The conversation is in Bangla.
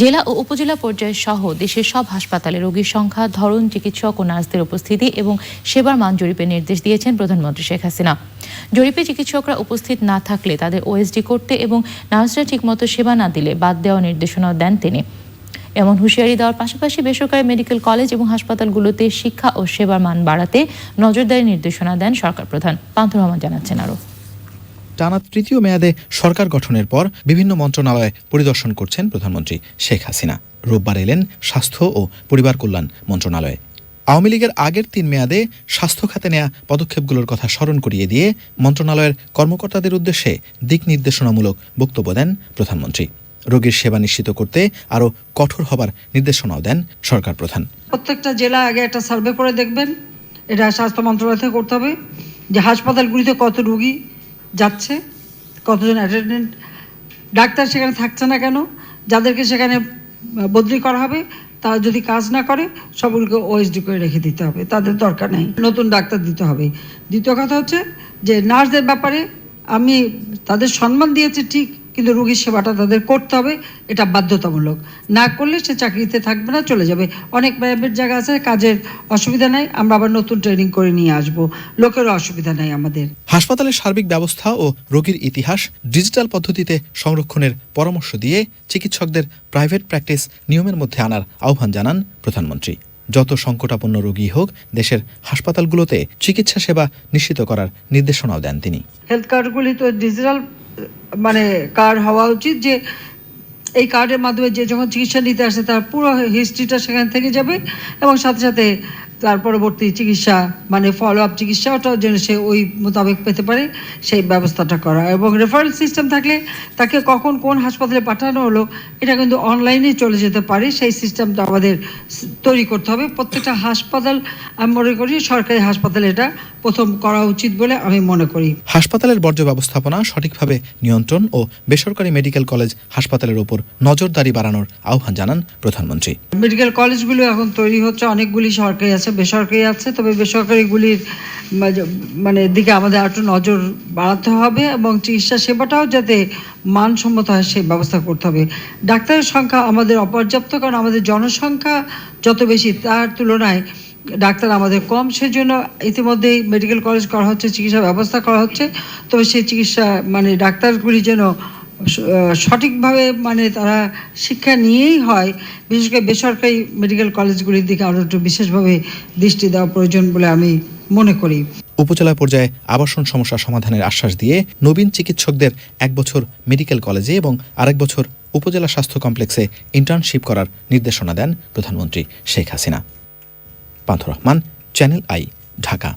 জেলা ও উপজেলা পর্যায়ে সহ দেশের সব হাসপাতালে রোগীর সংখ্যা, ধরন, চিকিৎসক ও নার্সদের উপস্থিতি এবং সেবার মান জরিপের নির্দেশ দিয়েছেন প্রধানমন্ত্রী শেখ হাসিনা। জরিপে চিকিৎসকরা উপস্থিত না থাকলে তাদের ওএসডি করতে এবং নার্সরা ঠিকমতো সেবা না দিলে বাদ দেওয়ার নির্দেশনাও দেন তিনি। এমন হুঁশিয়ারি দেওয়ার পাশাপাশি বেসরকারি মেডিকেল কলেজ এবং হাসপাতালগুলোতে শিক্ষা ও সেবার মান বাড়াতে নজরদারি নির্দেশনা দেন সরকার প্রধান। পান্থ রহমান জানাচ্ছেন আরও। টানা তৃতীয় মেয়াদে সরকার গঠনের পর বিভিন্ন মন্ত্রণালয় পরিদর্শন করছেন প্রধানমন্ত্রী শেখ হাসিনা। রোববার এলেন স্বাস্থ্য ও পরিবার কল্যাণ মন্ত্রণালয়ে। আওয়ামী লীগের আগের তিন মেয়াদে স্বাস্থ্য খাতে নেওয়া পদক্ষেপগুলোর কথা স্মরণ করিয়ে দিয়ে মন্ত্রণালয়ের কর্মকর্তাদের উদ্দেশ্যে দিক নির্দেশনামূলক বক্তব্য দেন প্রধানমন্ত্রী। রোগীর সেবা নিশ্চিত করতে আরও কঠোর হবার নির্দেশনাও দেন সরকার প্রধান। প্রত্যেকটা জেলা আগে একটা সার্ভে করে দেখবেন। এটা স্বাস্থ্য মন্ত্রণালয় থেকে করতে হবে যে হাসপাতালগুলিতে কত রুগী যাচ্ছে, কতজন অ্যাটেন্ডেন্ট ডাক্তার সেখানে থাকছে না কেন, যাদেরকে সেখানে বদলি করা হবে, তারা যদি কাজ না করে, সবগুলোকে ওএসডি করে রেখে দিতে হবে, তাদের দরকার নেই, নতুন ডাক্তার দিতে হবে। দ্বিতীয় কথা হচ্ছে যে, নার্সদের ব্যাপারে আমি তাদের সম্মান দিয়েছি ঠিক কিন্তু রোগীর সেবাটা তাদের করতে হবে এটা বাধ্যতামূলক। না করলে সে চাকরিতে থাকবে না চলে যাবে। অনেক প্রাইভেট জায়গা আছে কাজের অসুবিধা নাই আমরা আবার নতুন ট্রেনিং করে নিয়ে আসব। লোকেরও অসুবিধা নাই আমাদের। হাসপাতালের সার্বিক ব্যবস্থা ও রোগীর ইতিহাস ডিজিটাল পদ্ধতিতে সংরক্ষণের পরামর্শ দিয়ে চিকিৎসকদের প্রাইভেট প্র্যাকটিস নিয়মের মধ্যে আনার আহ্বান জানান প্রধানমন্ত্রী। যত সংকটাপন্ন রোগী হোক দেশের হাসপাতালগুলোতে চিকিৎসা সেবা নিশ্চিত করার নির্দেশনাও দেন তিনি। হেলথ কার্ডগুলি তো ডিজিটাল মানে কার্ড হওয়া উচিত যে এই কার্ডের মাধ্যমে যে যখন চিকিৎসা নিতে আসে তার পুরো হিস্ট্রিটা সেখান থেকে যাবে এবং সাথে সাথে তার পরবর্তী চিকিৎসা মানে ফলো আপ চিকিৎসা ওটাও যেন সে ওই মোতাবেক পেতে পারে সেই ব্যবস্থাটা করা। এবং রেফারেল সিস্টেম থাকলে তাকে কখন কোন হাসপাতালে পাঠানো হলো এটা কিন্তু অনলাইনে চলে যেতে পারে। সেই সিস্টেমটা আমাদের তৈরি করতে হবে। প্রত্যেকটা হাসপাতাল আমি মনে করি সরকারি হাসপাতালে এটা প্রথম করা উচিত বলে আমি মনে করি। হাসপাতালের বর্জ্য ব্যবস্থাপনা সঠিকভাবে নিয়ন্ত্রণ ও বেসরকারি মেডিকেল কলেজ হাসপাতালের ওপর নজরদারি বাড়ানোর আহ্বান জানান প্রধানমন্ত্রী। মেডিকেল কলেজগুলো এখন তৈরি হচ্ছে অনেকগুলি সরকারি আছে। বেসরকারি আছে, তবে বেসরকারিগুলির মানে দিকে আমাদের একটু নজর বাড়াতে হবে এবং চিকিৎসা সেবাটাও যাতে মানসম্মত হয় সেই ব্যবস্থা করতে হবে। ডাক্তারের সংখ্যা আমাদের অপর্যাপ্ত কারণ আমাদের জনসংখ্যা যত বেশি তার তুলনায় ডাক্তার আমাদের কম, সেজন্য ইতিমধ্যেই মেডিকেল কলেজ করা হচ্ছে, চিকিৎসা ব্যবস্থা করা হচ্ছে। তবে সেই চিকিৎসা মানে ডাক্তারগুলি যেন সঠিকভাবে মানে তারা শিক্ষা নিয়েই হয়। বিশেষ করে বেসরকারি মেডিকেল কলেজগুলির দিকে আরও একটু বিশেষভাবে দৃষ্টি দেওয়া প্রয়োজন বলে আমি মনে করি। উপজেলা পর্যায়ে আবাসন সমস্যা সমাধানের আশ্বাস দিয়ে নবীন চিকিৎসকদের এক বছর মেডিকেল কলেজে এবং আরেক বছর উপজেলা স্বাস্থ্য কমপ্লেক্সে ইন্টার্নশিপ করার নির্দেশনা দেন প্রধানমন্ত্রী Sheikh Hasina. Pantha Rahman, channel I, Dhaka.